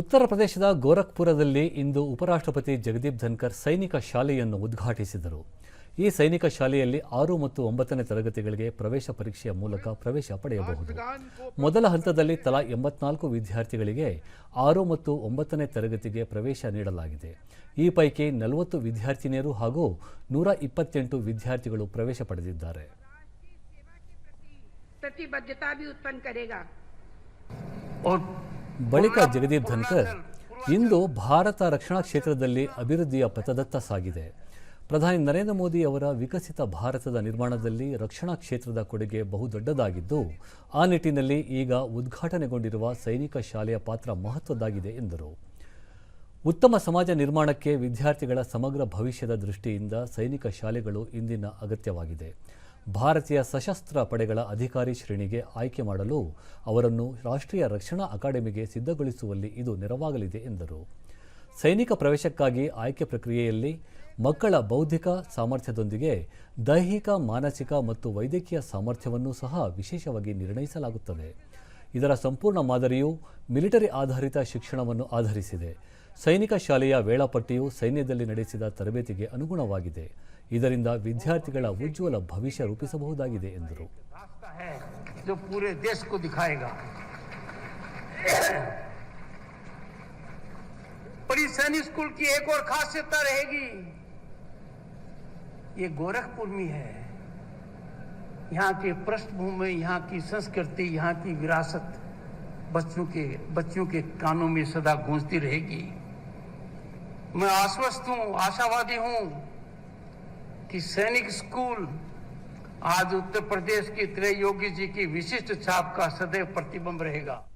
ಉತ್ತರ ಪ್ರದೇಶದ ಗೋರಖ್ಪುರದಲ್ಲಿ ಇಂದು ಉಪರಾಷ್ಟ್ರಪತಿ ಜಗದೀಪ್ ಧನ್ಕರ್ ಸೈನಿಕ ಶಾಲೆಯನ್ನು ಉದ್ಘಾಟಿಸಿದರು. ಈ ಸೈನಿಕ ಶಾಲೆಯಲ್ಲಿ ಆರು ಮತ್ತು ಒಂಬತ್ತನೇ ತರಗತಿಗಳಿಗೆ ಪ್ರವೇಶ ಪರೀಕ್ಷೆಯ ಮೂಲಕ ಪ್ರವೇಶ ಪಡೆಯಬಹುದು. ಮೊದಲ ಹಂತದಲ್ಲಿ ತಲಾ ಎಂಬತ್ನಾಲ್ಕು ವಿದ್ಯಾರ್ಥಿಗಳಿಗೆ ಆರು ಮತ್ತು ಒಂಬತ್ತನೇ ತರಗತಿಗೆ ಪ್ರವೇಶ ನೀಡಲಾಗಿದೆ. ಈ ಪೈಕಿ ನಲವತ್ತು ವಿದ್ಯಾರ್ಥಿನಿಯರು ಹಾಗೂ ನೂರ ಇಪ್ಪತ್ತೆಂಟು ವಿದ್ಯಾರ್ಥಿಗಳು ಪ್ರವೇಶ ಪಡೆದಿದ್ದಾರೆ. ಪ್ರತಿಬದ್ಧತಾ ಬಳಿಕ ಜಗದೀಪ್ ಧನ್ಕರ್, ಇಂದು ಭಾರತ ರಕ್ಷಣಾ ಕ್ಷೇತ್ರದಲ್ಲಿ ಅಭಿವೃದ್ಧಿಯ ಪಥದತ್ತ ಸಾಗಿದೆ. ಪ್ರಧಾನಿ ನರೇಂದ್ರ ಮೋದಿ ಅವರ ವಿಕಸಿತ ಭಾರತದ ನಿರ್ಮಾಣದಲ್ಲಿ ರಕ್ಷಣಾ ಕ್ಷೇತ್ರದ ಕೊಡುಗೆ ಬಹುದೊಡ್ಡದಾಗಿದ್ದು, ಆ ನಿಟ್ಟಿನಲ್ಲಿ ಈಗ ಉದ್ಘಾಟನೆಗೊಂಡಿರುವ ಸೈನಿಕ ಶಾಲೆಯ ಪಾತ್ರ ಮಹತ್ವದ್ದಾಗಿದೆ ಎಂದರು. ಉತ್ತಮ ಸಮಾಜ ನಿರ್ಮಾಣಕ್ಕೆ ವಿದ್ಯಾರ್ಥಿಗಳ ಸಮಗ್ರ ಭವಿಷ್ಯದ ದೃಷ್ಟಿಯಿಂದ ಸೈನಿಕ ಶಾಲೆಗಳು ಇಂದಿನ ಅಗತ್ಯವಾಗಿದೆ. ಭಾರತೀಯ ಸಶಸ್ತ್ರ ಪಡೆಗಳ ಅಧಿಕಾರಿ ಶ್ರೇಣಿಗೆ ಆಯ್ಕೆ ಮಾಡಲು ಅವರನ್ನು ರಾಷ್ಟ್ರೀಯ ರಕ್ಷಣಾ ಅಕಾಡೆಮಿಗೆ ಸಿದ್ಧಗೊಳಿಸುವಲ್ಲಿ ಇದು ನೆರವಾಗಲಿದೆ ಎಂದರು. ಸೈನಿಕ ಪ್ರವೇಶಕ್ಕಾಗಿ ಆಯ್ಕೆ ಪ್ರಕ್ರಿಯೆಯಲ್ಲಿ ಮಕ್ಕಳ ಬೌದ್ಧಿಕ ಸಾಮರ್ಥ್ಯದೊಂದಿಗೆ ದೈಹಿಕ, ಮಾನಸಿಕ ಮತ್ತು ವೈದ್ಯಕೀಯ ಸಾಮರ್ಥ್ಯವನ್ನು ಸಹ ವಿಶೇಷವಾಗಿ ನಿರ್ಣಯಿಸಲಾಗುತ್ತದೆ. ಇದರ ಸಂಪೂರ್ಣ ಮಾದರಿಯು ಮಿಲಿಟರಿ ಆಧಾರಿತ ಶಿಕ್ಷಣವನ್ನು ಆಧರಿಸಿದೆ. ಸೈನಿಕ ಶಾಲೆಯ ವೇಳಾಪಟ್ಟಿಯು ಸೈನ್ಯದಲ್ಲಿ ನಡೆಸಿದ ತರಬೇತಿಗೆ ಅನುಗುಣವಾಗಿದೆ ಇದರಿಂದ ವಿದ್ಯಾರ್ಥಿಗಳ ಉಜ್ವಲ ಭವಿಷ್ಯ ರೂಪಿಸಬಹುದಾಗಿದೆ ಎಂದರು रास्ता है जो पूरे देश को दिखाएगा पर इस सैनिक स्कूल की एक और खासियत रहेगी ये गोरखपुर में है यहाँ के पृष्ठभूमि यहाँ की संस्कृति यहाँ की विरासत बच्चों के बच्चों के कानों में सदा गूंजती रहेगी मैं आश्वस्त हूँ, आशावादी हूँ कि सैनिक स्कूल आज उत्तर प्रदेश की त्रय योगी जी की विशिष्ट छाप का सदैव प्रतिबिंब रहेगा।